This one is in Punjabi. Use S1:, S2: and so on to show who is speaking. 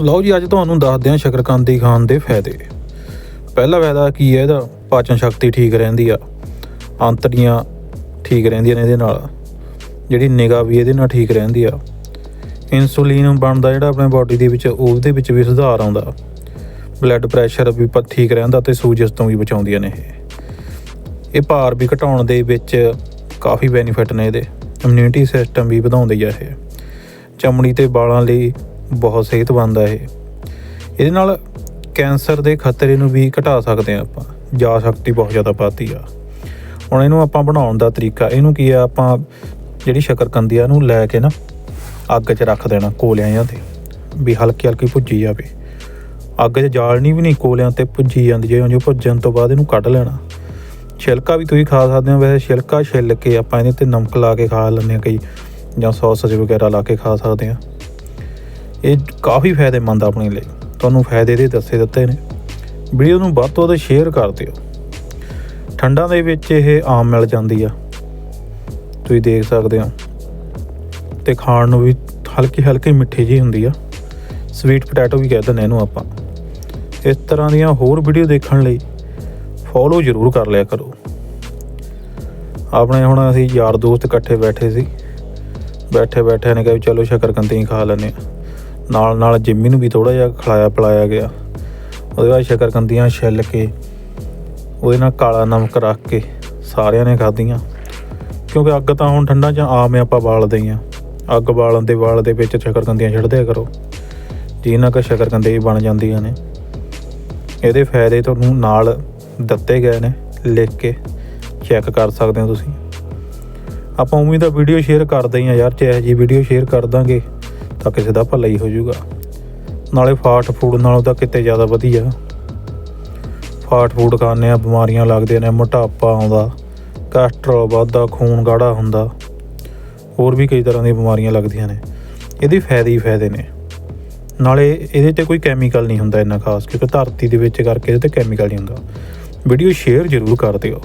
S1: ਲਓ ਜੀ, ਅੱਜ ਤੁਹਾਨੂੰ ਦੱਸਦੇ ਹਾਂ ਸ਼ਕਰਕੰਦੀ ਖਾਣ ਦੇ ਫਾਇਦੇ। ਪਹਿਲਾ ਫਾਇਦਾ ਕੀ ਹੈ, ਇਹਦਾ ਪਾਚਨ ਸ਼ਕਤੀ ਠੀਕ ਰਹਿੰਦੀ ਆ। ਅੰਤੜੀਆਂ ਠੀਕ ਰਹਿੰਦੀਆਂ ਨੇ ਇਹਦੇ ਨਾਲ। ਜਿਹੜੀ ਨਿਗਾ ਵੀ ਇਹਦੇ ਨਾਲ ਠੀਕ ਰਹਿੰਦੀ ਆ। ਇਨਸੂਲਿਨ ਬਣਦਾ ਜਿਹੜਾ ਆਪਣੇ ਬਾਡੀ ਦੇ ਵਿੱਚ, ਉਹਦੇ ਵਿੱਚ ਵੀ ਸੁਧਾਰ ਆਉਂਦਾ। ਬਲੱਡ ਪ੍ਰੈਸ਼ਰ ਵੀ ਠੀਕ ਰਹਿੰਦਾ ਤੇ ਸੂਜਸ ਤੋਂ ਵੀ ਬਚਾਉਂਦੀਆਂ ਨੇ ਇਹ। ਇਹ ਭਾਰ ਵੀ ਘਟਾਉਣ ਦੇ ਵਿੱਚ ਕਾਫੀ ਬੈਨੀਫਿਟ ਨੇ ਇਹਦੇ। ਇਮਿਊਨਿਟੀ ਸਿਸਟਮ ਵੀ ਵਧਾਉਂਦੀ ਆ ਇਹ। ਚਮੜੀ ਤੇ ਵਾਲਾਂ ਲਈ ਬਹੁਤ ਸਿਹਤਮੰਦ ਆ ਇਹ। ਇਹਦੇ ਨਾਲ ਕੈਂਸਰ ਦੇ ਖਤਰੇ ਨੂੰ ਵੀ ਘਟਾ ਸਕਦੇ ਆ ਆਪਾਂ। ਜਾ ਸ਼ਕਤੀ ਬਹੁਤ ਜ਼ਿਆਦਾ ਵੱਧਦੀ ਆ। ਹੁਣ ਇਹਨੂੰ ਆਪਾਂ ਬਣਾਉਣ ਦਾ ਤਰੀਕਾ, ਇਹਨੂੰ ਕੀ ਆ, ਆਪਾਂ ਜਿਹੜੀ ਸ਼ਕਰਕੰਦੀ ਆ ਇਹਨੂੰ ਲੈ ਕੇ ਨਾ ਅੱਗ 'ਚ ਰੱਖ ਦੇਣਾ ਕੋਲਿਆਂ ਜਾਂ ਤੇ, ਵੀ ਹਲਕੀ ਹਲਕੀ ਭੁੱਜੀ ਜਾਵੇ। ਅੱਗ 'ਚ ਜਾਲਣੀ ਵੀ ਨਹੀਂ ਕੋਲਿਆਂ ਤੇ ਭੁੱਜੀ ਜਾਂਦੀ, ਜੇ ਜੋ ਭੁੱਜਣ ਤੋਂ ਬਾਅਦ ਇਹਨੂੰ ਕੱਢ ਲੈਣਾ। ਛਿਲਕਾ ਵੀ ਤੁਸੀਂ ਖਾ ਸਕਦੇ ਹੋ, ਵੈਸੇ ਛਿਲਕਾ ਛਿੱਲ ਕੇ ਆਪਾਂ ਇਹਦੇ ਤੇ ਨਮਕ ਲਾ ਕੇ ਖਾ ਲੈਂਦੇ ਹਾਂ, ਕਈ ਜਾਂ ਸੌਸਜ ਵਗੈਰਾ ਲਾ ਕੇ ਖਾ ਸਕਦੇ ਹਾਂ। ਇਹ ਕਾਫੀ ਫਾਇਦੇਮੰਦ ਆ ਆਪਣੇ ਲਈ। ਤੁਹਾਨੂੰ ਫਾਇਦੇ ਦੇ ਦੱਸੇ ਦਿੱਤੇ ਨੇ। ਵੀਡੀਓ ਨੂੰ ਵੱਧ ਤੋਂ ਵੱਧ ਸ਼ੇਅਰ ਕਰ ਦਿਓ। ਠੰਡਾਂ ਦੇ ਵਿੱਚ ਇਹ ਆਮ ਮਿਲ ਜਾਂਦੀ ਆ। ਤੁਸੀਂ ਦੇਖ ਸਕਦੇ ਹੋ। ਤੇ ਖਾਣ ਨੂੰ ਵੀ ਹਲਕੀ ਹਲਕੀ ਮਿੱਠੀ ਜੀ ਹੁੰਦੀ ਆ। ਸਵੀਟ ਪੋਟੈਟੋ ਵੀ ਕਹਿ ਦਿੰਦੇ ਇਹਨੂੰ ਆਪਾਂ। ਇਸ ਤਰ੍ਹਾਂ ਦੀਆਂ ਹੋਰ ਵੀਡੀਓ ਦੇਖਣ ਲਈ ਫੋਲੋ ਜ਼ਰੂਰ ਕਰ ਲਿਆ ਕਰੋ। ਆਪਣੇ ਹੁਣ ਅਸੀਂ ਯਾਰ ਦੋਸਤ ਇਕੱਠੇ ਬੈਠੇ ਸੀ। ਬੈਠੇ ਬੈਠੇ ਨੇ ਕਿਹਾ ਵੀ ਚਲੋ ਸ਼ਕਰਕੰਦੀ ਖਾ ਲੈਂਦੇ ਹਾਂ। ਨਾਲ ਨਾਲ ਜਿੰਮੀ ਨੂੰ ਵੀ ਥੋੜਾ ਜਿਹਾ ਖਿਲਾਇਆ ਪਿਲਾਇਆ ਗਿਆ। ਉਹਦੇ ਬਾਅਦ ਸ਼ਕਰਕੰਦੀਆਂ ਛਿੱਲ ਕੇ ਉਹਦੇ ਨਾਲ ਕਾਲਾ ਨਮਕ ਰੱਖ ਕੇ ਸਾਰਿਆਂ ਨੇ ਖਾਧੀਆਂ। ਕਿਉਂਕਿ ਅੱਗ ਤਾਂ ਹੁਣ ਠੰਡਾ ਜਾਂ ਆਮ ਆਪਾਂ ਬਾਲਦੇ ਹੀ ਆ ਅੱਗ ਬਾਲਣ ਦੇ ਵਾਲ ਦੇ ਵਿੱਚ ਸ਼ਕਰਕੰਦੀਆਂ ਛੱਡਦੇ ਕਰੋ। ਜਿਹਨਾਂ ਕਾ ਸ਼ਕਰਕੰਦੇ ਵੀ ਬਣ ਜਾਂਦੀਆਂ ਨੇ। ਇਹਦੇ ਫਾਇਦੇ ਤੁਹਾਨੂੰ ਨਾਲ ਦਿੱਤੇ ਗਏ ਨੇ, ਲਿਖ ਕੇ ਚੈੱਕ ਕਰ ਸਕਦੇ ਹੋ ਤੁਸੀਂ। ਆਪਾਂ ਉਮੀਦ ਆ ਵੀਡੀਓ ਸ਼ੇਅਰ ਕਰਦੇ ਹੀ ਆ ਯਾਰ, ਜੇ ਇਹ ਜੀ ਵੀਡੀਓ ਸ਼ੇਅਰ ਕਰ ਦਾਂਗੇ ਤਾਂ ਕਿਸੇ ਦਾ ਭਲਾ ਹੀ ਹੋ ਜਾਊਗਾ। ਨਾਲੇ ਫਾਸਟ ਫੂਡ ਨਾਲੋਂ ਤਾਂ ਕਿਤੇ ਜ਼ਿਆਦਾ ਵਧੀਆ। ਫਾਸਟ ਫੂਡ ਖਾਣੇ ਆ ਬਿਮਾਰੀਆਂ ਲੱਗਦੀਆਂ ਨੇ, ਮੋਟਾਪਾ ਆਉਂਦਾ ਕੋਲੇਸਟ੍ਰੋਲ ਵੱਧਦਾ, ਖੂਨ ਗਾੜਾ ਹੁੰਦਾ। ਹੋਰ ਵੀ ਕਈ ਤਰ੍ਹਾਂ ਦੀਆਂ ਬਿਮਾਰੀਆਂ ਲੱਗਦੀਆਂ ਨੇ। ਇਹਦੇ ਫਾਇਦੇ ਹੀ ਫਾਇਦੇ ਨੇ। ਨਾਲੇ ਇਹਦੇ ਤੇ ਕੋਈ ਕੈਮੀਕਲ ਨਹੀਂ ਹੁੰਦਾ ਇੰਨਾ ਖਾਸ, ਕਿਉਂਕਿ ਧਰਤੀ ਦੇ ਵਿੱਚ ਕਰਕੇ ਇਹਦੇ ਤੇ ਕੈਮੀਕਲ ਨਹੀਂ ਹੁੰਦਾ। ਵੀਡੀਓ ਸ਼ੇਅਰ ਜ਼ਰੂਰ ਕਰ ਦਿਓ।